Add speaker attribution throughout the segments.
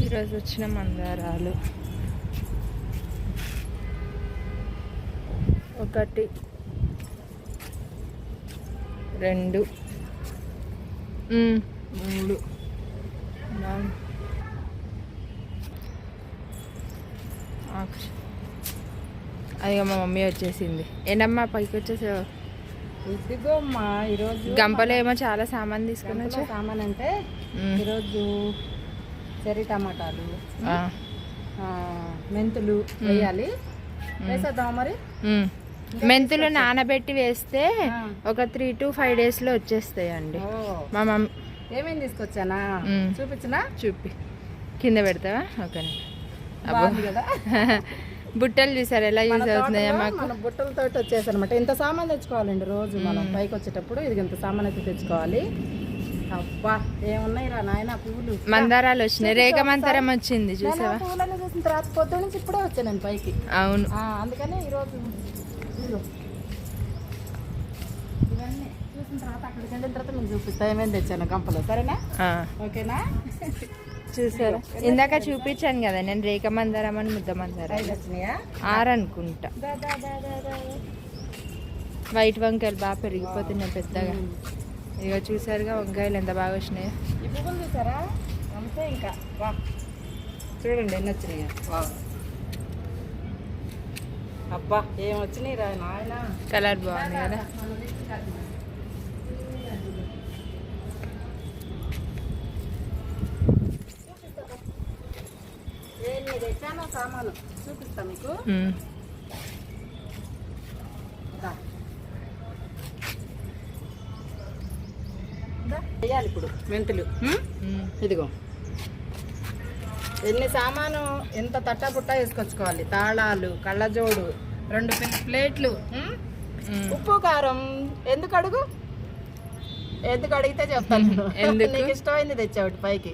Speaker 1: ఈరోజు వచ్చిన మందారాలు. ఒకటి రెండు మ్, మూడు. అదిగో మా మమ్మీ వచ్చేసింది. ఏంటమ్మా పైకి వచ్చేసావు?
Speaker 2: ఇదిగో అమ్మా ఈరోజు
Speaker 1: గంపలో ఏమో చాలా సామాన్ తీసుకుని
Speaker 2: గంపలో
Speaker 1: వచ్చా
Speaker 2: సామాన్ అంటే
Speaker 1: మ్.
Speaker 2: ఈరోజు చెర్రీ టమాటాలు మెంతులు వేయాలి. వేసేద్దాం మరి.
Speaker 1: మెంతులు నానబెట్టి వేస్తే. ఒక త్రీ టు ఫైవ్ డేస్లో వచ్చేస్తాయండి.
Speaker 2: ఓ.
Speaker 1: మా మమ్మీ
Speaker 2: ఏమేమి తీసుకొచ్చానా. చూపించనా?
Speaker 1: చూపి. కింద పెడతావా? ఓకే. బుట్టలు చూసారు? ఎలా యూజ్ అవుతున్నాయా మాకు?
Speaker 2: బుట్టలతో వచ్చేసి అనమాట ఇంత సామాన్ తెచ్చుకోవాలండి రోజు మనం పైకి వచ్చేటప్పుడు ఇది ఇంత సామాన్ అయితే తెచ్చుకోవాలి. అబ్బా ఏమున్నాయి రా నాయన పువ్వులు?
Speaker 1: మందారాలు వచ్చినాయి. రేగ మంతరం వచ్చింది చూసావా?
Speaker 2: ఆ పువ్వులన్నీ చూసిన తర్వాత పొద్దు నుంచి ఇప్పుడే వచ్చాను నేను పైకి.
Speaker 1: అవును.
Speaker 2: ఆ, అందుకనే ఈరోజు ఇదిగో. ఇవన్నీ చూసిన తర్వాత అక్కడికి వెళ్ళిన తర్వాత మీకు చూపిస్తా. ఏమేమి తెచ్చాను గంపలో సరేనా?
Speaker 1: ఆ,
Speaker 2: ఓకేనా?
Speaker 1: చూసారా. ఇందాక చూపించాను కదా నేను రేఖ మందారం అని ముద్ద మందారం.
Speaker 2: ఐదు వచ్చినాయా?
Speaker 1: ఆరు అనుకుంటా.
Speaker 2: దా, దా, దా, దా, దా.
Speaker 1: వైట్ వంకాయలు బాగా పెరిగిపోతున్నాయి పెద్దగా. ఇక చూసారుగా వంకాయలు ఎంత బాగా వచ్చినాయో.
Speaker 2: ఈ పువ్వులు చూసారా? అంతే ఇంకా. వా. చూడండి ఎన్ని వచ్చినాయి. వా. అబ్బా ఏం వచ్చినాయి రా నాయన?
Speaker 1: కలర్ బాగుంది కదా.
Speaker 2: సామాను. చూపిస్తా మీకు. వేయాలి ఇప్పుడు. మెంతులు. ఇదిగో. ఎన్ని సామాను ఎంత తట్టా పుట్టా వేసుకొచ్చుకోవాలి? తాళాలు కళ్ళజోడు రెండు పిల్- ప్లేట్లు. ఉప్పు కారం. ఎందుకు అడుగు? ఎందుకు అడిగితే చెప్తాను? నీకు ఇష్టమైంది తెచ్చావు పైకి.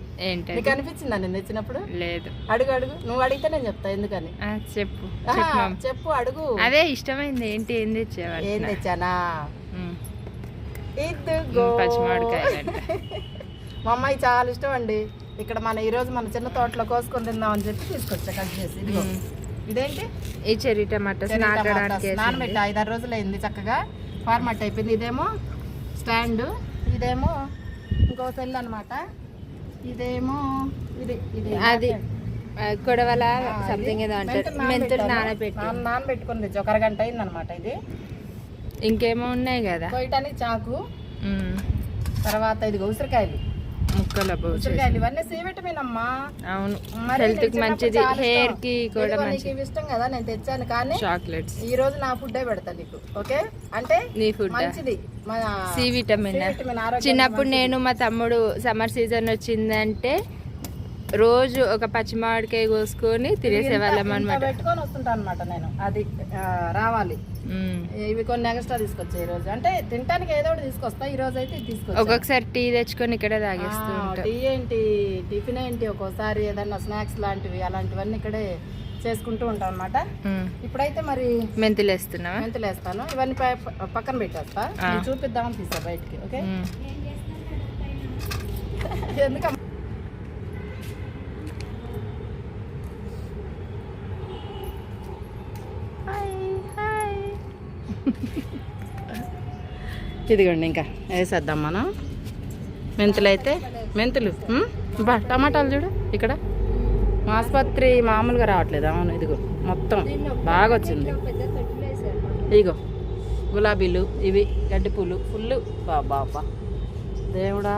Speaker 2: నీకు అనిపించిందా నేను తెచ్చినప్పుడు?
Speaker 1: లేదు.
Speaker 2: అడుగు అడుగు. నువ్వు అడిగితే నేను చెప్తా ఎందుకని?
Speaker 1: చెప్పు. చెప్పు
Speaker 2: అడుగు.
Speaker 1: అదే ఇష్టమైంది ఏంటి ఏం తెచ్చేవారు
Speaker 2: ఏం తెచ్చానా. ఇదిగో. మా అమ్మాయి చాలా ఇష్టం అండి. ఇక్కడ మన ఈ రోజు మన చిన్న తోటలో కోసుకొని తిందామని చెప్పి తీసుకొచ్చా కట్ చేసి. ఇదిగో. ఇదేంటి?
Speaker 1: ఈ చెర్రీ టమాటాస్.
Speaker 2: నానబెట్టి ఐదారు రోజులు అయింది చక్కగా. ఫార్మాట్ అయిపోయింది. ఇదేమో స్టాండ్. ఇదేమో ఇంకో సెల్ అన్నమాట. ఇదేమో ఇది ఇది
Speaker 1: అది సంథింగ్ ఏదో అంటారు.
Speaker 2: మెంతులు.
Speaker 1: నానబెట్టి.
Speaker 2: నాన- నానబెట్టుకుని తెచ్చి ఒక అరగంట అయింది అనమాట ఇది.
Speaker 1: ఇంకేమో ఉన్నాయి కదా.
Speaker 2: కొయ్యటానికి చాకు. తర్వాత ఇది ఉసిరికాయలు.
Speaker 1: ముక్కల
Speaker 2: ఉసిరికాయలు ఇవన్నీ సి విటమిన్ అమ్మా
Speaker 1: అవును హెల్త్కి మంచిది. హెయిర్. కి కూడా మంచిది.
Speaker 2: ఇష్టం కదా నేను తెచ్చాను కానీ
Speaker 1: చాక్లెట్స్
Speaker 2: ఈ రోజు నా ఫుడ్ పెడతా నీకు ఓకే? అంటే
Speaker 1: నీ ఫుడ్
Speaker 2: మంచిది.
Speaker 1: C vitamin? చిన్నప్పుడు. నేను మా తమ్ముడు సమ్మర్ సీజన్ వచ్చిందంటే రోజు ఒక పచ్చి మామిడికాయ కోసుకొని తినేసేవాళ్ళం అనమాట
Speaker 2: పెట్టుకొని వస్తుంటా అనమాట నేను. అది రావాలి. ఇవి కొన్ని ఎక్స్ట్రా తీసుకొచ్చా ఈ రోజు అంటే తినడానికి ఏదో ఒకటి తీసుకొస్తా ఈ రోజు అయితే తీసుకొచ్చా.
Speaker 1: ఒక్కొక్కసారి టీ తెచ్చుకొని ఇక్కడే తాగేస్తూ
Speaker 2: టీ ఏంటి టిఫిన్ ఏంటి ఒక్కోసారి ఏదన్నా స్నాక్స్ లాంటివి అలాంటివన్నీ ఇక్కడే చేసుకుంటూ ఉంటాం అనమాట. ఇప్పుడైతే మరి
Speaker 1: మెంతులు వేస్తున్నావా
Speaker 2: మెంతులు వేస్తాను ఇవన్నీ పక్కన పెట్టేస్తా. చూపిద్దామని తీసా బయటికి ఓకే. ఎందుకమ్మా? ఇదిగోండి ఇంకా వేసేద్దాం మనం. మెంతులు అయితే మెంతులు బా టమాటాలు చూడు ఇక్కడ. ఆసుపత్రి మామూలుగా రావట్లేదు అవును ఇదిగో మొత్తం బాగా వచ్చింది. ఇదిగో గులాబీలు ఇవి గడ్డి పూలు ఫుల్ బాబా దేవుడా.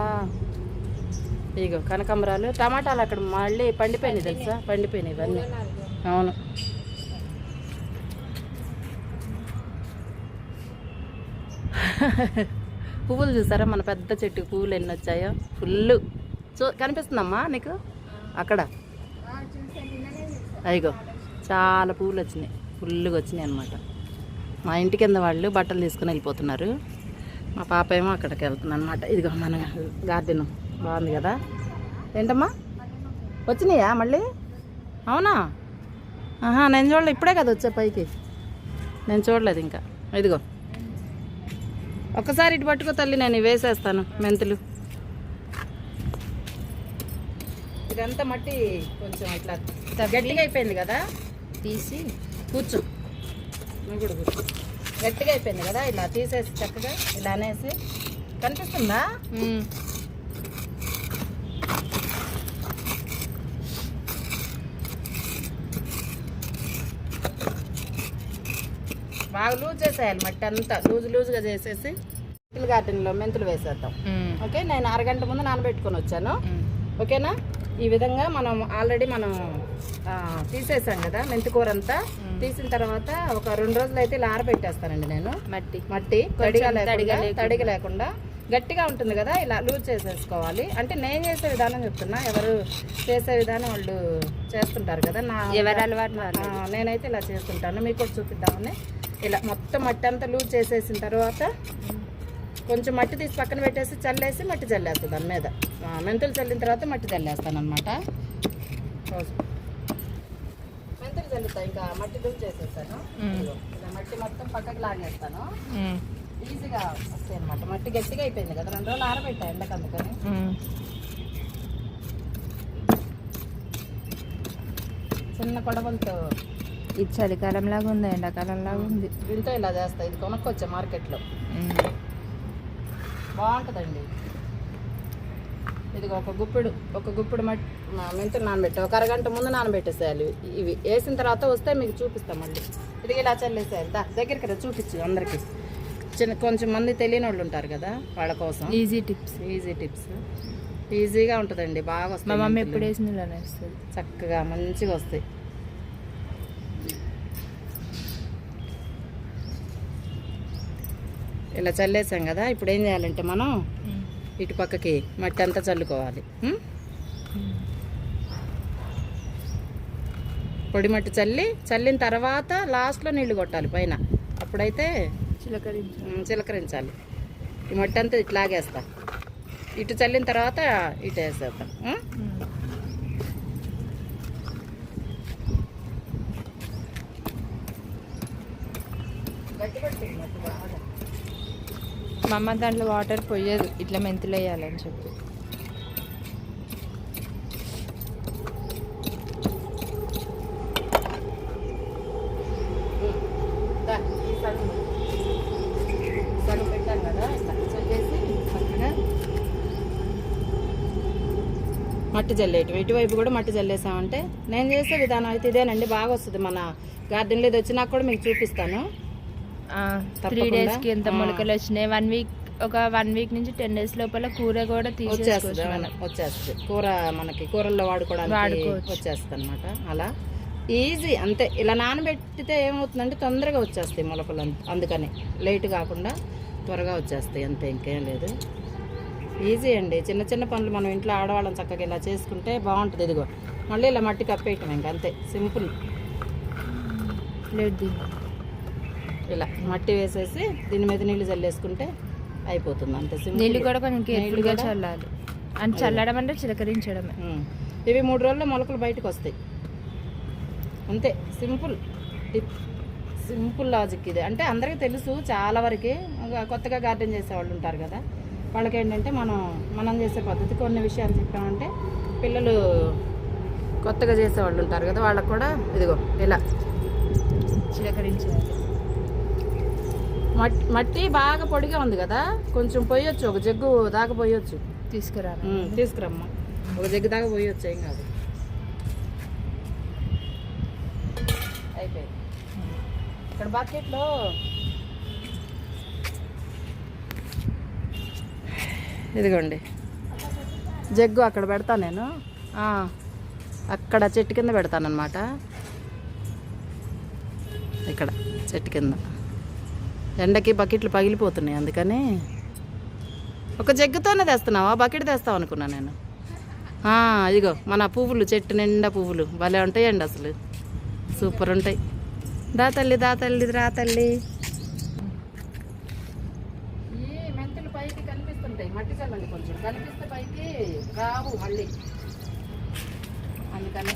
Speaker 2: ఇగో కనకాంబరాలు టమాటాలు అక్కడ మళ్ళీ పండిపోయినాయి తెలుసా? పండిపోయినాయి ఇవన్నీ. అవును. పువ్వులు చూసారా? మన పెద్ద చెట్టు పువ్వులు ఎన్ని వచ్చాయో? ఫుల్ చూ కనిపిస్తుందమ్మా నీకు? అక్కడ. అయ్యో చాలా పువ్వులు వచ్చినాయి. ఫుల్గా వచ్చినాయి అనమాట మా ఇంటి కింద వాళ్ళు బట్టలు తీసుకుని వెళ్ళిపోతున్నారు. మా పాప ఏమో అక్కడికి వెళ్తుంది అనమాట ఇదిగో మన గార్డెన్. బాగుంది కదా? ఏంటమ్మా? వచ్చినాయా మళ్ళీ? అవునా? ఆహా నేను చూడలేదు ఇప్పుడే కదా వచ్చా పైకి. నేను చూడలేదు ఇంకా. ఇదిగో. ఒకసారి ఇటు పట్టుకో తల్లి నేను వేసేస్తాను మెంతులు. ఇదంతా మట్టి కొంచెం ఇట్లా గట్టిగా అయిపోయింది కదా?
Speaker 1: తీసి
Speaker 2: కూర్చో. నువ్వు కూడా కూర్చో. గట్టిగా అయిపోయింది కదా? ఇలా తీసేసి చక్కగా ఇలా అనేసి. కనిపిస్తుందా? బాగా లూజ్ చేసేయాలి మట్టి అంతా. లూజ్ లూజ్గా చేసేసి మెంతులు గార్డెన్లో మెంతులు వేసేద్దాం. ఓకే? నేను అరగంట ముందు నానబెట్టుకొని వచ్చాను. ఓకేనా? ఈ విధంగా మనం ఆల్రెడీ మనం తీసేసాం కదా మెంతి కూర అంతా. తీసిన తర్వాత ఒక రెండు రోజులు అయితే ఇలా ఆరబెట్టేస్తానండి నేను.
Speaker 1: మట్టి.
Speaker 2: మట్టి తడిగా
Speaker 1: తడిగా
Speaker 2: లేకుండా గట్టిగా ఉంటుంది కదా ఇలా లూజ్ చేసేసుకోవాలి. అంటే నేను చేసే విధానం చెప్తున్నా ఎవరు చేసే విధానం వాళ్ళు చేస్తుంటారు కదా నా
Speaker 1: ఎవరి అలవాటు
Speaker 2: నేనైతే ఇలా చేస్తుంటాను. మీకు కూడా చూపిద్దామని. ఇలా మొత్తం మట్టి అంతా లూజ్ చేసేసిన తర్వాత కొంచెం మట్టి తీసి పక్కన పెట్టేసి చల్లేసి మట్టి చల్లేస్తాను దాని మీద. మెంతులు చల్లిన తర్వాత మట్టి చల్లేస్తాను అనమాట మెంతులు చల్లుతా ఇంకా మట్టి లూజ్ చేసేస్తాను. ఇలా మట్టి మొత్తం పక్కకి లాగేస్తాను. ఈజీగా వస్తాయి అనమాట మట్టి గట్టిగా అయిపోయింది కదా రెండు రోజులు ఆరబెట్టా ఎండకు అందుకని. చిన్న కొడవలతో
Speaker 1: ఇది చలికాలం లాగా ఉంది ఎండాకాలం లాగా ఉంది.
Speaker 2: దీంతో ఇలా చేస్తా. ఇది కొనుక్కొచ్చా మార్కెట్లో. బాగుంటుందండి. ఇది ఒక గుప్పిడు ఒక గుప్పిడు మట్టి మెంతులు నానబెట్టి. ఒక అరగంట ముందు నానబెట్టేసేయాలి. ఇవి వేసిన తర్వాత వస్తే మీకు చూపిస్తాం మళ్ళీ. ఇది ఇలా చల్లేసేయాలి. దా దగ్గరికి రా చూపించు అందరికి. చిన్న కొంచెం మంది తెలియని వాళ్ళు ఉంటారు కదా వాళ్ళ కోసం.
Speaker 1: ఈజీ టిప్స్
Speaker 2: ఈజీ టిప్స్ ఈజీగా ఉంటుందండి. బాగా
Speaker 1: మా
Speaker 2: వస్తాయి
Speaker 1: మమ్మీ. ఎప్పుడు వేసిన వస్తుంది
Speaker 2: చక్కగా మంచిగా వస్తాయి. ఇలా చల్లేసాం కదా ఇప్పుడు ఏం చేయాలంటే మనం ఇటు పక్కకి మట్టి అంతా చల్లుకోవాలి? పొడి మట్టి చల్లి చల్లిన తర్వాత లాస్ట్లో నీళ్ళు కొట్టాలి పైన. అప్పుడైతే
Speaker 1: చిలకరించు
Speaker 2: ఉం, చిలకరించాలి. ఈ మట్టి అంతా ఇట్లాగేస్తా. ఇటు చల్లిన తర్వాత ఇటు వేసేద్దాం.
Speaker 1: మా అమ్మ దాంట్లో వాటర్ పోయేది ఇట్లా మెంతులు వేయాలని చెప్పి.
Speaker 2: మట్టి జల్లేయటం ఇటువైపు కూడా మట్టి జల్లేసామంటే నేను చేసే విధానం అయితే ఇదేనండి బాగా వస్తుంది మన గార్డెన్లో ఇది వచ్చినాక కూడా మీకు చూపిస్తాను.
Speaker 1: త్రీ
Speaker 2: తప్పకుండా.
Speaker 1: డేస్కి ఎంత. మొలకలు వచ్చినాయి? వన్ వీక్ ఒక వన్ వీక్ నుంచి టెన్ డేస్ లోపల కూర కూడా మనం.
Speaker 2: వచ్చేస్తుంది. కూర మనకి కూరల్లో వాడుకోవడానికి. వచ్చేస్తుంది అనమాట అలా. ఈజీ అంతే. ఇలా నానబెట్టితే ఏమవుతుందంటే తొందరగా వచ్చేస్తాయి మొలకలు అందుకని. లేట్ కాకుండా త్వరగా వచ్చేస్తాయి అంతే ఇంకేం లేదు. ఈజీ అండి. చిన్న చిన్న పనులు మనం ఇంట్లో ఆడవాళ్ళం చక్కగా ఇలా చేసుకుంటే బాగుంటుంది ఇదిగో. మళ్ళీ ఇలా మట్టి కప్పేయటం ఇంకా అంతే. సింపుల్
Speaker 1: లేదు.
Speaker 2: ఇలా మట్టి వేసేసి దీని మీద నీళ్ళు చల్లేసుకుంటే అయిపోతుంది అంతే.
Speaker 1: నీళ్ళు కూడా కొంచెం చల్లాలి. అని చల్లడం అంటే చిలకరించడమే.
Speaker 2: ఇవి మూడు రోజుల్లో మొలకలు బయటకు వస్తాయి. అంతే. సింపుల్ టిప్ సింపుల్ లాజిక్ ఇది. అంటే అందరికీ తెలుసు చాలా వరకు కొత్తగా గార్డెన్ చేసే వాళ్ళు ఉంటారు కదా. వాళ్ళకి ఏంటంటే మనం మనం చేసే పద్ధతి. కొన్ని విషయాలు చెప్పామంటే పిల్లలు కొత్తగా చేసే వాళ్ళు ఉంటారు కదా వాళ్ళకు కూడా ఇదిగో ఇలా
Speaker 1: చిలకరించాలి
Speaker 2: మట్టి మట్టి బాగా పొడిగా ఉంది కదా కొంచెం పోయొచ్చు ఒక జగ్గు దాకా పోయొచ్చు.
Speaker 1: తీసుకురా
Speaker 2: తీసుకురమ్మా. ఒక జగ్గు దాకా పోయొచ్చు ఏం కాదు. అయిపోయింది. ఇక్కడ బకెట్లో ఇదిగోండి. జగ్గు అక్కడ పెడతా నేను. అక్కడ చెట్టు కింద పెడతానమాట ఇక్కడ చెట్టు కింద. ఎండకి బకెట్లు పగిలిపోతున్నాయి అందుకని. ఒక జగ్గుతోనే తెస్తున్నావా? బకెట్ తెస్తావు అనుకున్నా నేను. ఇదిగో మన పువ్వులు చెట్టు నిండా పువ్వులు. భలే ఉంటాయండి అసలు. సూపర్ ఉంటాయి. దా తల్లి దా తల్లి రా తల్లి. ఈ మెంతులు పైకి కనిపిస్తుంటాయి. మట్టి చల్లండి కొంచెం. కనిపిస్తే పైకి రావు మళ్ళీ. అందుకని.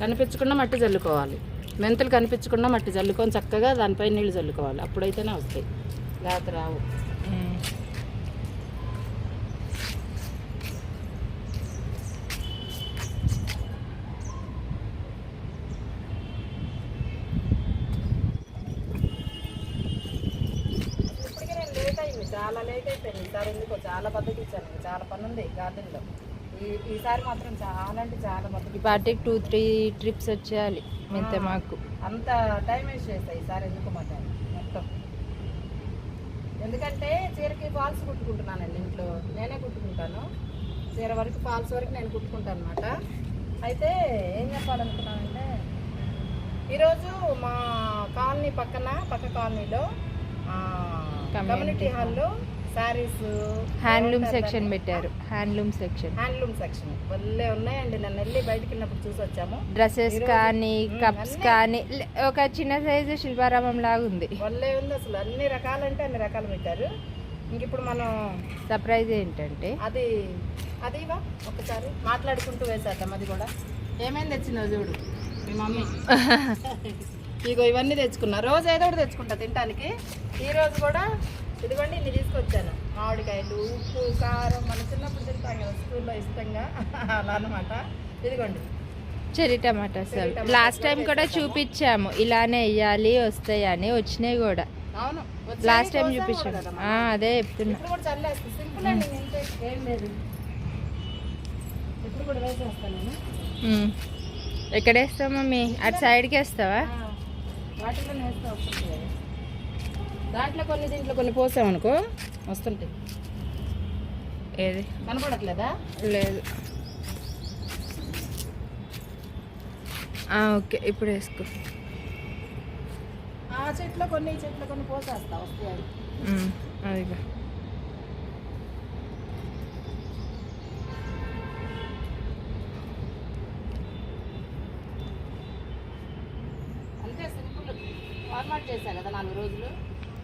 Speaker 2: కనిపించకుండా మట్టి చల్లుకోవాలి. మెంతులు కనిపించకుండా మట్టి చల్లుకొని చక్కగా దానిపై నీళ్ళు చల్లుకోవాలి అప్పుడైతేనే వస్తాయి. లేకపోతే రావు. చాలా లేట్ అయిపోయింది. సార్ ఎందుకో చాలా ఇచ్చాను. చాలా పని ఉంది గార్డెన్లో. ఈసారి మాత్రం చాలా అంటే చాలా
Speaker 1: ఈ
Speaker 2: బద్దకి
Speaker 1: పార్టీకి టూ త్రీ ట్రిప్స్ వచ్చేయాలి మెంత మాకు.
Speaker 2: అంత టైం వేస్ట్ చేస్తాయి ఈసారి ఎందుకు మాట మొత్తం. ఎందుకంటే చీరకి ఫాల్స్ కుట్టుకుంటున్నానండి ఇంట్లో. నేనే కుట్టుకుంటాను. చీర వరకు ఫాల్స్ వరకు నేను కుట్టుకుంటాను అనమాట అయితే ఏం చెప్పాలనుకున్నానంటే ఈరోజు మా కాలనీ పక్కన పక్క కాలనీలో కమ్యూనిటీ హాల్లో శారీస్
Speaker 1: హ్యాండ్లూమ్ సెక్షన్ పెట్టారు. హ్యాండ్లూమ్ సెక్షన్
Speaker 2: హ్యాండ్లూమ్ సెక్షన్ వల్లే ఉన్నాయండి. నన్ను వెళ్ళి బయటికి వెళ్ళినప్పుడు చూసి వచ్చాము
Speaker 1: డ్రెస్సెస్
Speaker 2: ఈరోజు-
Speaker 1: కానీ కప్స్. కానీ ఒక చిన్న సైజు శిల్పారామం లాగా ఉంది.
Speaker 2: వల్లే ఉంది అసలు. అన్ని రకాలంటే అన్ని రకాలు పెట్టారు. ఇంక ఇప్పుడు మనం
Speaker 1: సర్ప్రైజ్ ఏంటంటే?
Speaker 2: అది అది ఒకసారి మాట్లాడుకుంటూ వేసేద్దాం అది కూడా. ఏమేమి తెచ్చినావు చూడు. మీ మమ్మీ. ఇగో ఇవన్నీ తెచ్చుకున్నా. రోజు ఏదో ఒకటి తెచ్చుకుంటా తినడానికి ఈ రోజు కూడా ఇదిగోండి ఇన్ని తీసుకొచ్చాను. మామిడికాయలు ఉప్పు కారం మన చిన్నప్పుడు తింటాం కదా స్కూల్లో ఇష్టంగా. అలా అనమాట ఇదిగోండి.
Speaker 1: Cherry tomatoes
Speaker 2: cherry tomatoes
Speaker 1: last time
Speaker 2: కూడా.
Speaker 1: చూపించాము. ఇలానే వేయాలి వస్తాయి అని వచ్చినాయి కూడా.
Speaker 2: అవును.
Speaker 1: లాస్ట్ టైం
Speaker 2: వచ్చేది
Speaker 1: చూపించాం
Speaker 2: కోసాం కూడా
Speaker 1: ఆ,
Speaker 2: కదా మనం.
Speaker 1: అదే చెప్తున్నా. ఎక్కడ వేస్తావు మమ్మీ? అటు సైడ్కి వేస్తావా?
Speaker 2: వాటిలో దాంట్లో కొన్ని దీంట్లో కొన్ని పోసామనుకో వస్తుంటాయి.
Speaker 1: ఏది?
Speaker 2: కనపడట్లేదా?
Speaker 1: లేదు. ఓకే. ఇప్పుడు వేసుకో.
Speaker 2: ఆ చెట్లో కొన్ని చెట్లో కొన్ని పోసేస్తా వస్తాయి.
Speaker 1: అదిగో.
Speaker 2: అంతే సింపుల్. ఫార్మాట్ చేశా కదా నాలుగు రోజులు.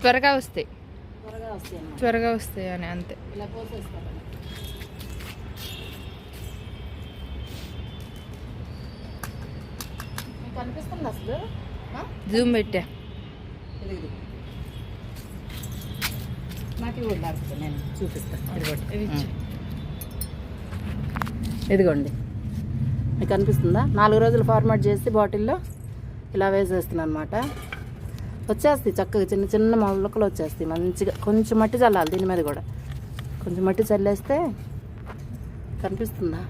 Speaker 1: త్వరగా వస్తాయి.
Speaker 2: త్వరగా వస్తాయి
Speaker 1: అని అంతే.
Speaker 2: అనిపిస్తుంది అసలు?
Speaker 1: జూమ్ పెట్టా.
Speaker 2: నేను చూపిస్తాను. ఇదిగోండి. మీకు అనిపిస్తుందా? నాలుగు రోజులు ఫార్మాట్ చేసి బాటిల్లో ఇలా వేసేస్తున్నాను అనమాట వచ్చేస్తాయి చక్కగా చిన్న చిన్న మొలకలు వచ్చేస్తాయి మంచిగా. కొంచెం మట్టి చల్లాలి దీని మీద కూడా. కొంచెం మట్టి చల్లేస్తే కనిపిస్తుందా?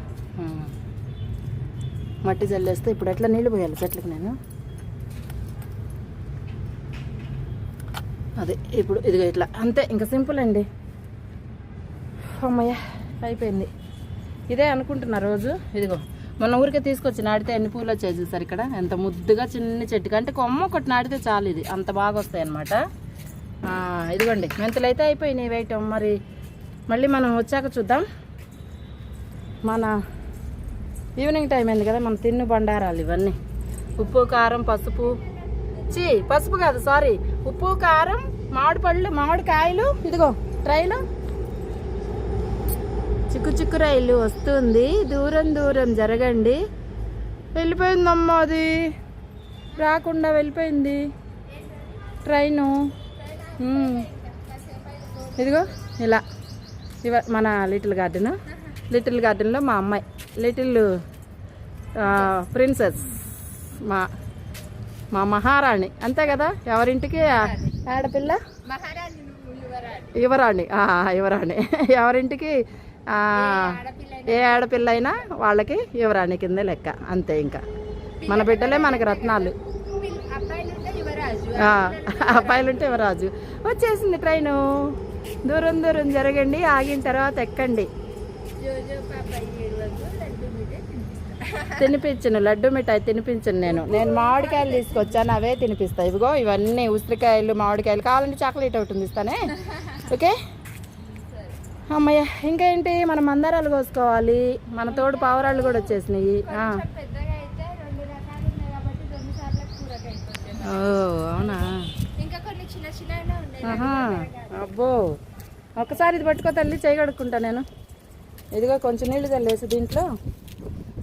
Speaker 2: మట్టి చల్లేస్తే ఇప్పుడు ఎట్లా నీళ్ళు పోయాలి చెట్లకి నేను? అదే ఇప్పుడు ఇదిగో ఇట్లా. అంతే ఇంకా సింపుల్ అండి. అమ్మయ్య అయిపోయింది. ఇదే అనుకుంటున్నా రోజు. ఇదిగో. మొన్న ఊరికే తీసుకొచ్చి నాటితే ఎన్ని పూలు వచ్చాయి చూసారు ఇక్కడ? ఎంత ముద్దుగా చిన్న చెట్టుకి అంటే కొమ్మ ఒకటి నాటితే చాలు ఇది. అంత బాగా వస్తాయి అనమాట ఇదిగోండి. మెంతులు అయితే అయిపోయినాయి. వేయటం మరి మళ్ళీ మనం వచ్చాక చూద్దాం. మన ఈవినింగ్ టైం అయింది కదా మన తిన్ను బండారాలు ఇవన్నీ. ఉప్పు కారం పసుపు. చీ పసుపు కాదు సారీ ఉప్పు కారం మామిడి పళ్ళు మామిడికాయలు. ఇదిగో ట్రైలు. చిక్కు చిక్కు రైలు వస్తుంది. దూరం దూరం జరగండి. వెళ్ళిపోయిందమ్మా అది. రాకుండా వెళ్ళిపోయింది. ట్రైను. ఇదిగో ఇలా. ఇవ మన లిటిల్ గార్డెన్. లిటిల్ గార్డెన్లో మా అమ్మాయి. Little princess. మా మా మహారాణి. అంతే కదా? ఎవరింటికి? ఆడపిల్ల? యువరాణి. యువరాణి. ఎవరింటికి? ఏ ఆడపిల్ల అయినా వాళ్ళకి యువరాణి కింద లెక్క అంతే ఇంకా. మన బిడ్డలే మనకి రత్నాలు. అబ్బాయిలుంటే యువరాజు వచ్చేసింది ట్రైను. దూరం దూరం జరగండి ఆగిన తర్వాత ఎక్కండి. తినిపించను లడ్డు మిఠాయి తినిపించను నేను. నేను మామిడికాయలు తీసుకొచ్చాను అవే తినిపిస్తా. ఇదిగో ఇవన్నీ ఉసిరికాయలు మామిడికాయలు కావాలంటే చాక్లెట్ ఒకటి ఉంది ఇస్తానే. ఓకే? అమ్మయ్య ఇంకా ఏంటి మన మందారాలు కోసుకోవాలి. మన తోడు పావురాళ్ళు కూడా వచ్చేసినాయి. ఓ అవునా? అబ్బో. ఒకసారి ఇది పట్టుకో తల్లి చేయి కడుక్కుంటా నేను. ఇదిగో కొంచెం నీళ్ళు చల్లేసి దీంట్లో.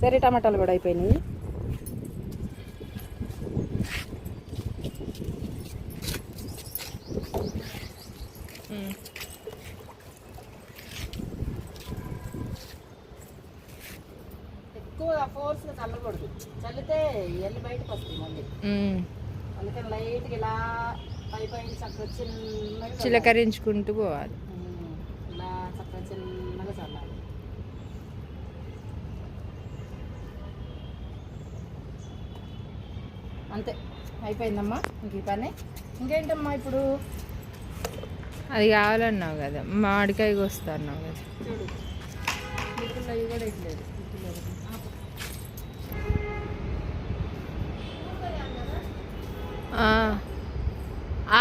Speaker 2: సరే టమాటాలు కూడా అయిపోయినాయి. మళ్ళీ. అందుకని ఇలా
Speaker 1: చిలకరించుకుంటూ పోవాలి.
Speaker 2: ఇలా చల్లాలి. అంతే. అయిపోయిందమ్మా ఇంక ఈ పని. ఇంకేంటమ్మా ఇప్పుడు?
Speaker 1: అది కావాలన్నావు కదా మామిడికాయ వస్తా అన్నావు కదా.
Speaker 2: చూడు. కూడా ఇవ్వలేదు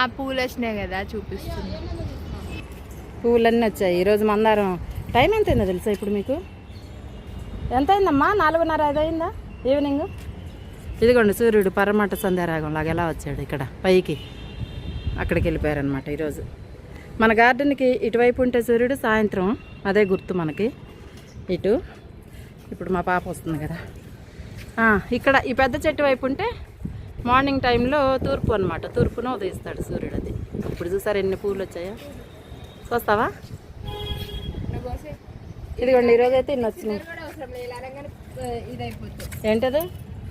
Speaker 1: ఆ పూలు వచ్చినాయి కదా చూపిస్తుంది.
Speaker 2: పూలన్నీ వచ్చాయి. ఈరోజు మందారం. టైం ఎంత అయిందో తెలుసా ఇప్పుడు మీకు? ఎంత అయిందమ్మా నాలుగున్నర ఐదు అయిందా ఈవినింగ్? ఇదిగోండి సూర్యుడు పరమట సంధ్యారాగం లాగా ఎలా వచ్చాడు ఇక్కడ? పైకి. అక్కడికి వెళ్ళిపోయారనమాట ఈరోజు. మన గార్డెన్కి ఇటువైపు ఉంటే సూర్యుడు సాయంత్రం అదే గుర్తు మనకి. ఇటు. ఇప్పుడు మా పాప వస్తుంది కదా. ఇక్కడ ఈ పెద్ద చెట్టు వైపు ఉంటే మార్నింగ్ టైంలో తూర్పు అనమాట తూర్పున ఉదయిస్తాడు సూర్యుడు అది. ఇప్పుడు చూసారు ఎన్ని పూలు వచ్చాయో? చూస్తావా? ఇదిగోండి ఈరోజు అయితే ఇన్ని వచ్చినాయి. ఏంటది?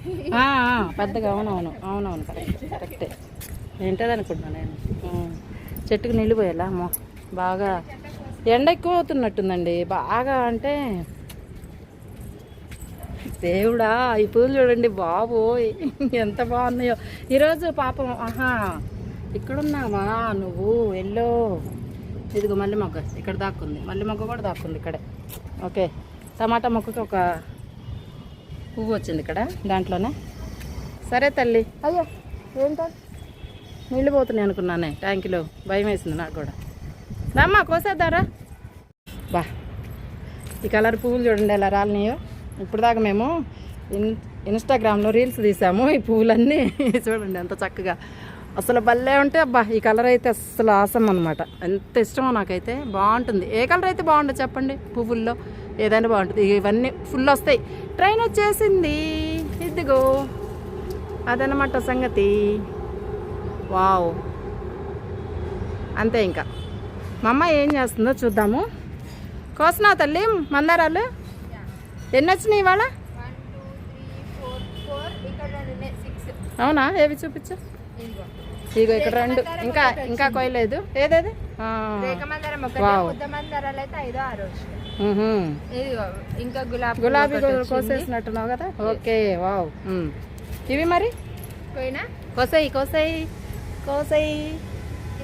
Speaker 2: పెద్దగా అవునవును అవునవును కరెక్ట్ కరెక్టే. ఏంటది అనుకుంటున్నా నేను? చెట్టుకు నీళ్ళు పోయాలా? అమ్మో బాగా ఎండ ఎక్కువ అవుతున్నట్టుందండి. బాగా అంటే దేవుడా ఈ పూలు చూడండి బాబోయ్ ఎంత బాగున్నాయో. ఈరోజు పాపం ఆహా ఇక్కడున్నావా నువ్వు? ఎల్లో. ఇదిగో మల్లె మొగ్గ ఇక్కడ దాక్కుంది. మల్లె మొగ్గ కూడా దాక్కుంది ఇక్కడే. ఓకే టమాటా మొక్కకి ఒక పువ్వు వచ్చింది ఇక్కడ దాంట్లోనే. సరే తల్లి. అయ్యో ఏంటో? నీళ్ళు పోతున్నాయి అనుకున్నానే. ట్యాంకీలో భయం వేసింది నాకు కూడా. రమ్మా కోసేద్దారా. బా ఈ కలర్ పువ్వులు చూడండి ఎలా రాలినాయో. ఇప్పుడు దాకా మేము ఇన్ ఇన్స్టాగ్రామ్లో రీల్స్ తీసాము. ఈ పువ్వులన్నీ చూడండి ఎంత చక్కగా. అసలు భలే ఉంటే అబ్బా ఈ కలర్ అయితే అసలు ఆసం అనమాట ఎంత ఇష్టమో నాకైతే బాగుంటుంది. ఏ కలర్ అయితే బాగుంటుంది చెప్పండి పువ్వుల్లో? ఏదైనా బాగుంటుంది. ఇవన్నీ ఫుల్ వస్తాయి. ట్రైన్ వచ్చేసింది. ఇదిగో అదనమాట సంగతి. వావ్. అంతే ఇంకా. మా అమ్మ ఏం చేస్తుందో చూద్దాము. కోసినావు తల్లి? మందారాలు? ఎన్ని వచ్చినాయి ఇవాళ? అవునా? ఏవి చూపించు. ఇగో ఇక్కడ రెండు. ఇంకా ఇంకా కొయ్యలేదు. ఏదేది?
Speaker 1: ఇంకా గులాబీ
Speaker 2: గులాబీ. కోసేసినట్టున్నావు కదా? Okay wow. ఇవి మరి?
Speaker 1: పోయినా
Speaker 2: కోసేయి కోసేయి కోసేయి.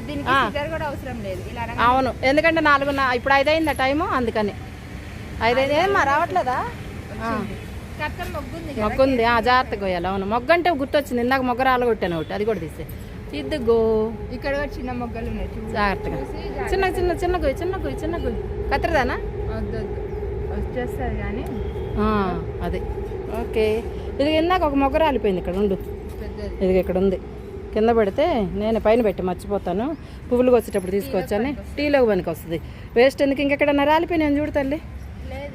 Speaker 1: దీనికి కూడా అవసరం లేదు.
Speaker 2: అవును. ఎందుకంటే నాలుగు ఇప్పుడు ఐదైందా టైము అందుకని. ఐదైంది ఏమ్మా రావట్లేదా?
Speaker 1: మొగ్గుంది
Speaker 2: జాగ్రత్తగా కొయ్యాలి అవును. మొగ్గ అంటే గుర్తొచ్చింది. ఇందాక మొగ్గ రాలగొట్టాను ఒకటి. అది కూడా తీసే. ఇదిగో.
Speaker 1: ఇక్కడ కూడా చిన్న మొగ్గలు ఉన్నాయి.
Speaker 2: జాగ్రత్తగా. చిన్న చిన్న చిన్న కొయ్యి చిన్న కొయ్యి చిన్న కొయ్యి కత్తిరదానా?
Speaker 1: వచ్చేస్తుంది కానీ.
Speaker 2: అది. ఓకే. ఇది ఇందాక ఒక మొగ్గ రాలిపోయింది ఇక్కడ. ఉండు. ఇది ఇక్కడ ఉంది. కింద పెడితే నేను పైన పెట్టి మర్చిపోతాను. పువ్వులు వచ్చేటప్పుడు తీసుకొచ్చాను. టీలోకి పనికి వస్తుంది వేస్ట్ ఎందుకు? ఇంకెక్కడన్నా రాలిపోయినాను చూడు తల్లి.
Speaker 1: లేదు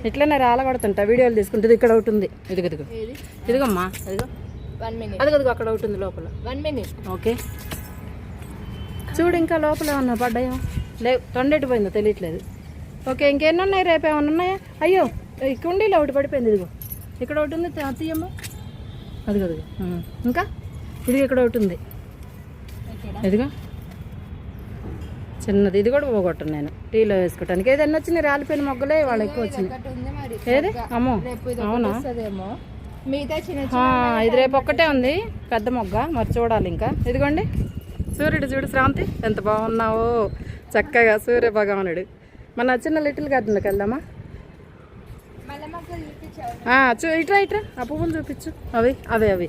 Speaker 2: ఇట్లనే రాలగొడుతుంటా వీడియోలు తీసుకుంటుంది ఇక్కడ ఒకటి ఉంది. ఇదిగో ఇదిగో.
Speaker 1: ఏది?
Speaker 2: ఇదిగోమ్మా. ఇదిగో
Speaker 1: వన్ మినిట్
Speaker 2: అదిగో అదిగో అక్కడ ఒకటి ఉంది లోపల.
Speaker 1: One minute
Speaker 2: okay. చూడు ఇంకా లోపల ఏమన్నా పడ్డాయో. లేవు తొండెట్టిపోయిందో తెలియట్లేదు. ఓకే ఇంకెన్ని ఉన్నాయి? రేపు ఏమన్నా ఉన్నాయా? అయ్యో ఈ కుండీలో ఒకటి పడిపోయింది ఇదిగో. ఇక్కడ ఒకటి ఉంది తా- తీయమ్మా. అదిగో అదిగో. ఉం. ఇంకా? ఇదిగో ఇక్కడ ఒకటి ఉంది. ఇదిగో. చిన్నది. ఇది కూడా పోగొట్టను నేను. టీలో వేసుకోవటానికి ఏదన్నా వచ్చినాయి రాలిపోయిన మొగ్గలే వాళ్ళు ఎక్కువ వచ్చినాయి ఏది అమ్మో. అవునా? ఇది రేపు ఒక్కటే ఉంది. పెద్ద మొగ్గ మరి చూడాలి ఇంకా. ఇదిగోండి. సూర్యుడు చూడు శ్రాంతి. ఎంత బాగున్నావో. చక్కగా సూర్య భగవానుడు. మన చిన్న లిటిల్ గార్డెన్లోకి వెళ్దామా? చూ ఇట్రా ఇట్రా. ఆ పువ్వులు చూపించు. అవి అవే అవి.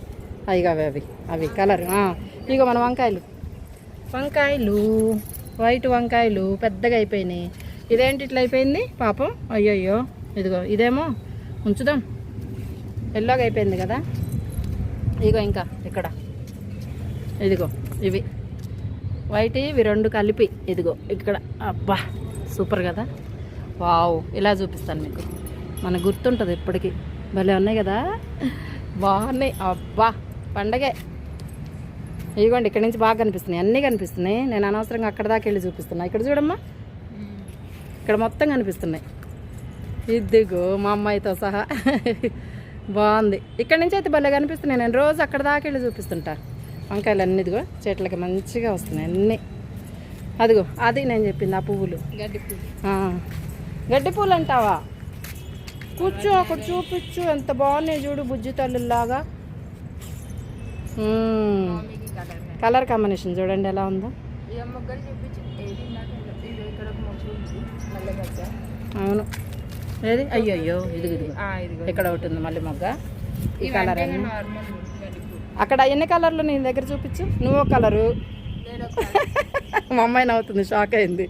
Speaker 2: అవి అవి అవి అవి. కలర్. ఇగో మన వంకాయలు. వంకాయలు. వైట్ వంకాయలు పెద్దగా అయిపోయినాయి. ఇదేంటి ఇట్లా అయిపోయింది? పాపం. అయ్యయ్యో. ఇదిగో ఇదేమో. ఉంచుదాం. ఎల్లోగా అయిపోయింది కదా? ఇదిగో ఇంకా ఇక్కడ. ఇదిగో ఇవి. వైట్ ఇవి రెండు కలిపి. ఇదిగో ఇక్కడ. అబ్బా సూపర్ కదా? వావ్ ఇలా చూపిస్తాను మీకు. మనకు గుర్తుంటుంది ఇప్పటికీ. భలే ఉన్నాయి కదా? బాగున్నాయి. అబ్బా పండగే. ఇదిగోండి ఇక్కడ నుంచి బాగా కనిపిస్తున్నాయి. అన్నీ కనిపిస్తున్నాయి. నేను అనవసరంగా అక్కడ దాకా వెళ్ళి చూపిస్తున్నా. ఇక్కడ చూడమ్మా. ఇక్కడ మొత్తం కనిపిస్తున్నాయి. ఇదిగో మా అమ్మాయితో సహా. బాగుంది. ఇక్కడ నుంచి అయితే భలే కనిపిస్తున్నాయి. నేను రోజు అక్కడ దాకా వెళ్ళి చూపిస్తుంటా. వంకాయలు అన్ని ఇదిగో చెట్లకి మంచిగా వస్తున్నాయి అన్నీ. అదిగో అది నేను చెప్పింది ఆ పువ్వులు.
Speaker 1: గడ్డి పువ్వు.
Speaker 2: ఆ, గడ్డి పూలు అంటావా? కూర్చో అక్కడ చూపించు ఎంత బాగున్నాయి చూడు బుజ్జి తల్లులాగా
Speaker 1: కలర్
Speaker 2: కాంబినేషన్ చూడండి ఎలా ఉందో. అవును. ఏది? అయ్యో అయ్యో ఇదిగో. ఇదిగో. ఇక్కడ ఒకటి ఉంది మళ్ళీ మొగ్గ. ఈ కలర్ అన్ని అక్కడ ఎన్ని కలర్లు నీ దగ్గర చూపించు. నువ్వు కలరు. మా అమ్మాయి నవ్వుతుంది షాక్ అయింది.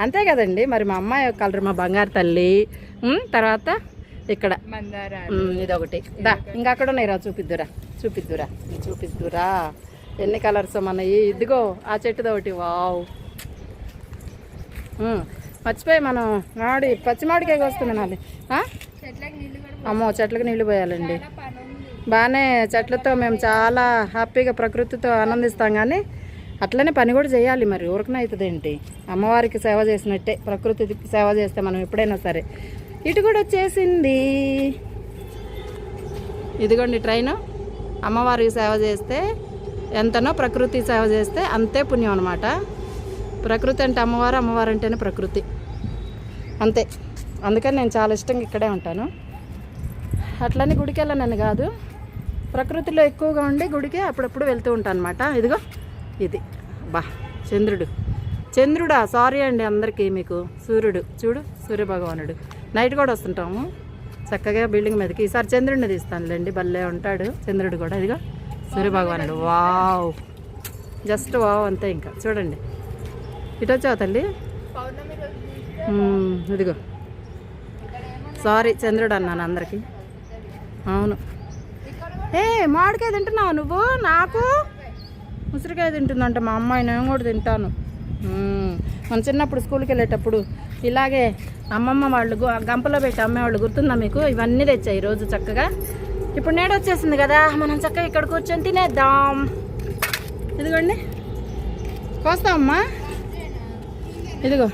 Speaker 2: అంతే కదండి మరి మా అమ్మాయి ఒక కలర్ మా బంగారు తల్లి. తర్వాత ఇక్కడ. ఇదొకటి. దా ఇంకా అక్కడ ఉన్నాయి రా చూపిద్దురా. చూపిద్దురా. చూపిద్దురా. ఎన్ని కలర్స్ మనయి ఇదిగో ఆ చెట్టుది ఒకటి వావ్. మర్చిపోయి మనం మామిడి పచ్చి మామిడికాయ వస్తుంది నాది?
Speaker 1: చెట్లకి నీళ్ళు
Speaker 2: అమ్మో చెట్లకు నీళ్ళు పోయాలండి. బాగానే చెట్లతో మేము చాలా హ్యాపీగా ప్రకృతితో ఆనందిస్తాం కానీ అట్లనే పని కూడా చేయాలి మరి. ఊరకనే అవుతుంది ఏంటి? అమ్మవారికి సేవ చేసినట్టే ప్రకృతికి సేవ చేస్తే మనం ఎప్పుడైనా సరే. ఇటు కూడా వచ్చేసింది. ఇదిగోండి ట్రైన్. అమ్మవారికి సేవ చేస్తే ఎంతనో ప్రకృతి సేవ చేస్తే అంతే పుణ్యం అనమాట ప్రకృతి అంటే అమ్మవారు అమ్మవారు అంటేనే ప్రకృతి. అంతే. అందుకని నేను చాలా ఇష్టంగా ఇక్కడే ఉంటాను. అట్లని గుడికి వెళ్ళనని కాదు. ప్రకృతిలో ఎక్కువగా ఉండి గుడికి అప్పుడప్పుడు వెళ్తూ ఉంటాను అనమాట ఇదిగో ఇది. బా చంద్రుడు. చంద్రుడా సారీ అండి అందరికీ మీకు. సూర్యుడు. చూడు సూర్య భగవానుడు నైట్ కూడా వస్తుంటాము. చక్కగా బిల్డింగ్ మీదకి. ఈసారి చంద్రుడిని తీస్తానులేండి. భలే ఉంటాడు చంద్రుడు కూడా. ఇదిగో. సూర్యభగవానుడు వావ్. జస్ట్ వావ్ అంతే ఇంకా. చూడండి. ఇటు వచ్చావు తల్లి? ఇదిగో. సారీ చంద్రుడు అన్నాను అందరికీ. అవును. ఏ మామిడికాయ తింటున్నావు నువ్వు? నాకు? ఉసిరికాయ తింటుందంట మా అమ్మాయి నేను కూడా తింటాను. మన చిన్నప్పుడు స్కూల్కి వెళ్ళేటప్పుడు ఇలాగే అమ్మమ్మ వాళ్ళు గంపలో పెట్టి అమ్మేవాళ్ళు గుర్తుందా మీకు? ఇవన్నీ తెచ్చాయి ఈరోజు చక్కగా. ఇప్పుడు నేడు వచ్చేసింది కదా మనం చక్కగా ఇక్కడ కూర్చొని తినేద్దాం. ఇదిగోండి. కోస్తామమ్మా ఇదిగో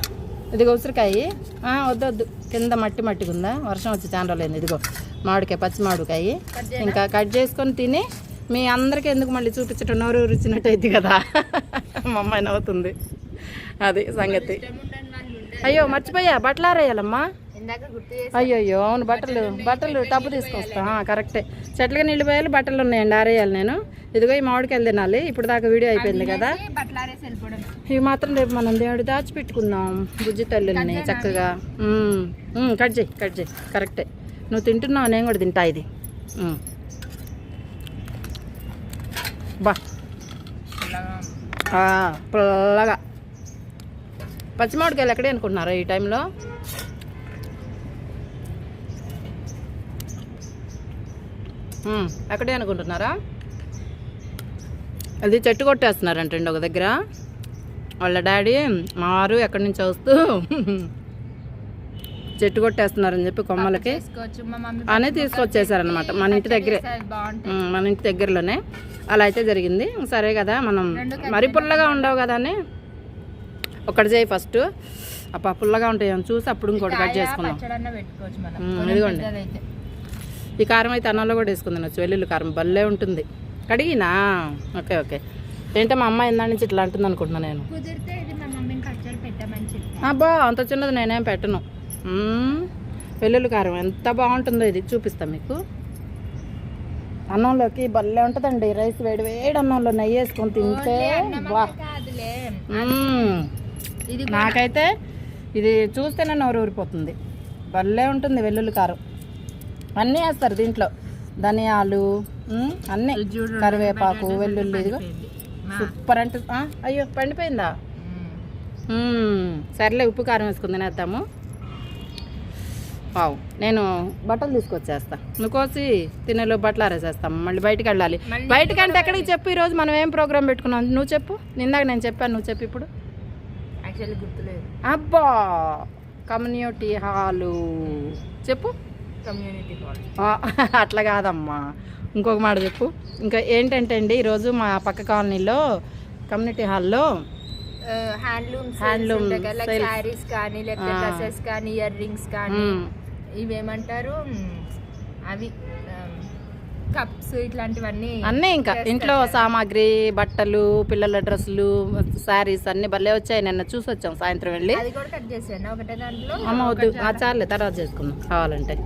Speaker 2: ఇదిగో ఉసిరికాయ. వద్దు వద్దు. కింద మట్టి మట్టిగా ఉందా? వర్షం వచ్చి చాలా రోజులైంది ఇదిగో మామిడికాయ పచ్చి మామిడికాయ. ఇంకా కట్ చేసుకొని తిని మీ అందరికీ ఎందుకు మళ్ళీ చూపించటం? నోరు రుచినట్టు అయింది కదా. మా అమ్మాయి నవ్వుతుంది. అది సంగతి. అయ్యో మర్చిపోయా. బట్టలు అయ్యో అవును బట్టలు బట్టలు టబ్బు తీసుకొస్తా. కరెక్టే. చెట్లకి నీళ్ళు పోయాలి బట్టలు ఉన్నాయండి ఆరేయాలి నేను. ఇదిగో ఈ మామిడికాయలు తినాలి. ఇప్పుడు దాకా వీడియో అయిపోయింది కదా. ఇవి మాత్రం రేపు మనం దేవుడి దాచిపెట్టుకుందాం బుజ్జి తల్లిని చక్కగా. కట్ చేయి కట్ చేయి. కరెక్టే. నువ్వు తింటున్నావు? నేను కూడా తింటా ఇది. బా. పుల్లగా. పచ్చిమామిడికాయలు ఎక్కడే అనుకుంటున్నారా ఈ టైంలో? మ్మ్, ఎక్కడే అనుకుంటున్నారా? అది చెట్టు కొట్టేస్తున్నారంటండి ఒక దగ్గర. వాళ్ళ డాడీ మా వారు ఎక్కడి నుంచి వస్తూ చెట్టు కొట్టేస్తున్నారని చెప్పి కొమ్మలకి అనే తీసుకొచ్చేసారనమాట మన ఇంటి దగ్గరే. మన ఇంటి దగ్గరలోనే. అలా అయితే జరిగింది. సరే కదా మనం మరి పుల్లగా ఉండవు కదా అని ఒకటి చేయి ఫస్ట్. అప్ప పుల్లగా ఉంటాయి చూసి అప్పుడు ఇంకోటి కట్ చేసుకుందాం.
Speaker 1: కొంచెం
Speaker 2: ఇదిగోండి. ఈ కారం అయితే అన్నంలో కూడా వేసుకుంది నచ్చు వెల్లుల్లి కారం భలే ఉంటుంది. కడిగినా? Okay okay. ఏంటో మా అమ్మాయి ఇందా నుంచి ఇట్లా అంటుంది అనుకుంటున్నా నేను. అబ్బా అంత చిన్నది నేనేం పెట్టను. వెల్లుల్లి కారం ఎంత బాగుంటుందో ఇది చూపిస్తాను మీకు. అన్నంలోకి భలే ఉంటుందండి. రైస్ వేడి వేడి అన్నంలో నెయ్యి వేసుకొని తింటే నాకైతే ఇది చూస్తేనే నోరు ఊరిపోతుంది భలే ఉంటుంది వెల్లుల్లి కారం. అన్నీ వేస్తారు దీంట్లో. ధనియాలు అన్నీ. కరివేపాకు వెల్లుల్లి ఇదిగో. సూపర్ అంటే అయ్యో పండిపోయిందా. సర్లే ఉప్పు కారం వేసుకుని తినేద్దాము. వావ్ నేను బట్టలు తీసుకొచ్చేస్తా. నువ్వు కోసి తినేలో బట్టలు ఆరేసేస్తాం. మళ్ళీ బయటికి వెళ్ళాలి. బయటకంటే ఎక్కడికి చెప్పు ఈరోజు మనం ఏం ప్రోగ్రామ్ పెట్టుకున్నాం? నువ్వు చెప్పు. నిందాక నేను చెప్పాను నువ్వు చెప్పు ఇప్పుడు. అబ్బా కమ్యూనిటీ హాలు. చెప్పు.
Speaker 1: కమ్యూనిటీ
Speaker 2: అట్లా కాదమ్మా. ఇంకొక మాట చెప్పు. ఇంకా ఏంటంటే అండి ఈరోజు మా పక్క కాలనీలో కమ్యూనిటీ హాల్లో
Speaker 1: హ్యాండ్లూమ్
Speaker 2: sales.
Speaker 1: శారీస్ కానీ లేకపోతే. డ్రెస్సెస్ కానీ ఇయర్ రింగ్స్ కానీ. ఇవేమంటారు? అవి కప్స్ ఇట్లాంటివన్నీ
Speaker 2: అన్నీ ఇంకా ఇంట్లో సామాగ్రి బట్టలు పిల్లల డ్రెస్సులు శారీస్ అన్ని భలే వచ్చాయి. నిన్న చూసి వచ్చాం సాయంత్రం వెళ్ళి.
Speaker 1: అది కూడా కట్ చేసాను ఒకటే దాంట్లో
Speaker 2: అమ్మ వద్దు. ఆ చాలే తర్వాత చేసుకుందాం. కావాలంటే.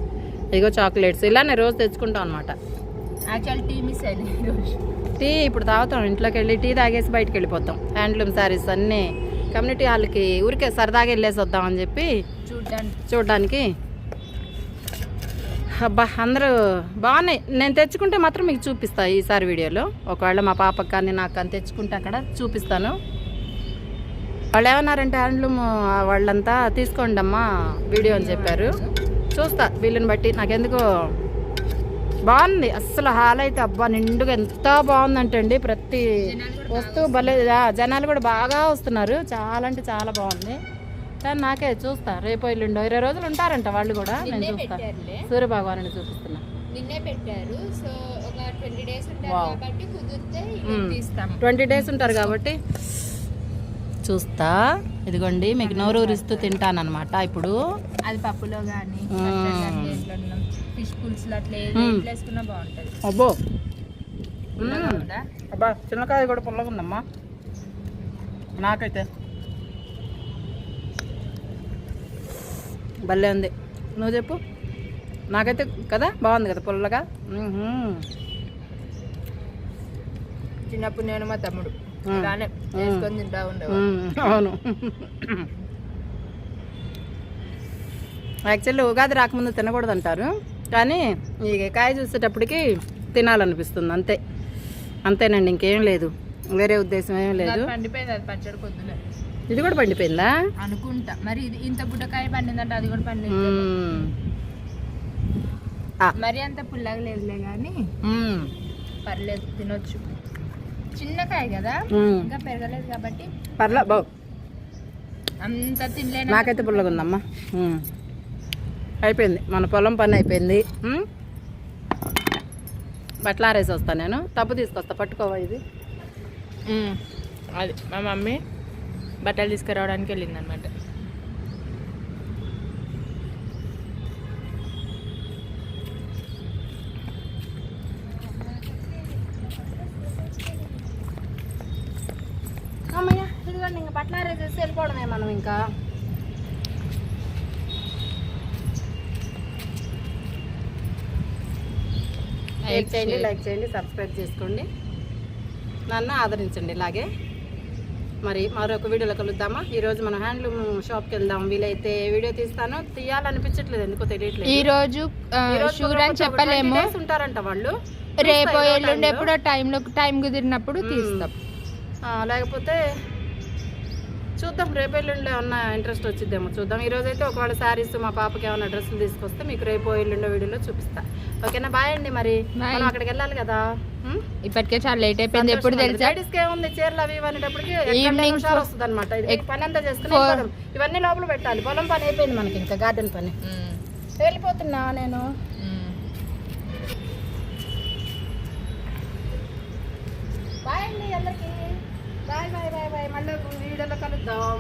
Speaker 2: ఇగో చాక్లెట్స్. ఇలానే రోజు తెచ్చుకుంటాం అనమాట
Speaker 1: యాక్చువల్ టీ మిస్ అయింది ఈరోజు
Speaker 2: టీ ఇప్పుడు తాగుతాం ఇంట్లోకి వెళ్ళి టీ తాగేసి బయటకు వెళ్ళిపోతాం హ్యాండ్లూమ్ శారీస్ అన్నీ కమ్యూనిటీ హాల్కి ఊరికే సరదాగా వెళ్ళేసి వద్దామని చెప్పి
Speaker 1: చూడడానికి
Speaker 2: చూడడానికి. అబ్బా అందరూ బాగున్నాయి. నేను తెచ్చుకుంటే మాత్రం మీకు చూపిస్తా ఈసారి వీడియోలో. ఒకవేళ మా పాపకి కానీ నాకు కానీ తెచ్చుకుంటే అక్కడ చూపిస్తాను. వాళ్ళు ఏమన్నారంటే హ్యాండ్లూమ్ వాళ్ళంతా తీసుకోండి అమ్మా వీడియో అని చెప్పారు. చూస్తా వీళ్ళని బట్టి. నాకెందుకో బాగుంది. అస్సలు హాల్ అయితే అబ్బా నిండుగా ఎంత బాగుందంటే అండి. ప్రతి వస్తువు భలే జనాలు కూడా బాగా వస్తున్నారు. చాలా అంటే చాలా బాగుంది. కానీ నాకే చూస్తా. రేపు ఎల్లుండో ఇరవై రోజులు ఉంటారంట వాళ్ళు కూడా. నేను చూస్తా.
Speaker 1: పెట్టారులే.
Speaker 2: సూర్యభగవాను చూపిస్తున్నా.
Speaker 1: ట్వంటీ డేస్ ఉంటారు. కాబట్టి
Speaker 2: చూస్తా. ఇదిగోండి మీకు నోరు ఊరిస్తూ తింటానన్నమాట. ఇప్పుడు
Speaker 1: అది పప్పులో కానీ. ఫిష్ పులుసులు అట్లా వేసుకున్నా బాగుంటుంది.
Speaker 2: అబ్బో? అబ్బా చిన్నకాయ కూడా పుల్లగా ఉందమ్మా. నాకైతే. భలే ఉంది. నువ్వు చెప్పు. నాకైతే కదా బాగుంది కదా పుల్లగా.
Speaker 1: చిన్నప్పుడు నేను మా తమ్ముడు.
Speaker 2: మ్మ్.
Speaker 1: ఇలానే వేసుకొని తింటా ఉండేవాడు.
Speaker 2: అవును. యాక్చువల్లీ ఉగాది రాకముందు తినకూడదు అంటారు కానీ ఈ కాయ చూసేటప్పటికి తినాలనిపిస్తుంది. అంతే. అంతేనండి ఇంకేం లేదు. వేరే ఉద్దేశం ఏం లేదు.
Speaker 1: పండిపోయింది అది పచ్చడి కొద్దులే
Speaker 2: ఇది కూడా పండిపోయిందా?
Speaker 1: అనుకుంటా. మరి ఇది ఇంత బుట్టకాయ పండిందంటే అది కూడా పండింది మరి అంత పుల్లగా లేదులే కానీ. పర్లేదు తినొచ్చు. చిన్న కాయ కదా. ఇంకా పెరగలేదు కాబట్టి.
Speaker 2: పర్లే బావు.
Speaker 1: అంత
Speaker 2: నాకైతే పుల్లగా ఉందమ్మా మ్మ్. అయిపోయింది. మన పొలం పని అయిపోయింది. బట్టలు ఆరేసి వస్తాను నేను. తప్పు తీసుకొస్తా పట్టుకోవా ఇది.
Speaker 1: అది మా మమ్మీ బట్టలు తీసుకురావడానికి వెళ్ళింది అనమాట
Speaker 2: అమ్మయ్య ఇదిగోండి ఇంకా బట్టలు ఆరేసేసి వెళ్ళిపోవడమే మనం ఇంకా. లైక్ చేయండి లైక్ చేయండి సబ్స్క్రైబ్ చేసుకోండి. నన్ను ఆదరించండి ఇలాగే. మరి మరొక వీడియోలో కలుద్దామా? ఈరోజు మనం హ్యాండ్లూమ్ షాప్కి వెళ్దాం. వీలైతే వీడియో తీస్తాను. తీయాలనిపించట్లేదు ఎందుకో తెలియట్లేదు.
Speaker 1: ఈ రోజు షూర్ అని చెప్పలేము.
Speaker 2: 20 days ఉంటారంట వాళ్ళు.
Speaker 1: రేపు ఎల్లుండి. ఎప్పుడో టైంలో టైం కుదిరినప్పుడు తీస్తాం.
Speaker 2: లేకపోతే చూద్దాం రేపు ఎల్లుండి ఏమన్నా ఇంట్రెస్ట్ వచ్చిద్దేమో చూద్దాం. ఈ రోజు అయితే ఒకవేళ శారీస్ మా పాపకి ఏమైనా డ్రెస్సులు తీసుకొస్తే మీకు రేపు ఎల్లుండో వీడియోలో చూపిస్తా. ఓకేనా? బాయ్ అండి మరి. మనం అక్కడికి వెళ్ళాలి కదా?
Speaker 1: ఇప్పటికే చాలా లేట్ అయిపోయింది. ఎప్పుడు తెలుసా?
Speaker 2: ఏముంది? చీరలు అవి అనేటప్పటికి వస్తుంది అనమాట పని అంతా చేసుకుని. ఇవన్నీ లోపల పెట్టాలి. పొలం పని అయిపోయింది మనకి ఇంకా గార్డెన్ పని. వెళ్ళిపోతున్నా నేను. బాయ్ అండి అందరికి. బాయ్ బాయ్ బాయ్ బాయ్ మళ్ళీ వీడియోలో కలుద్దాం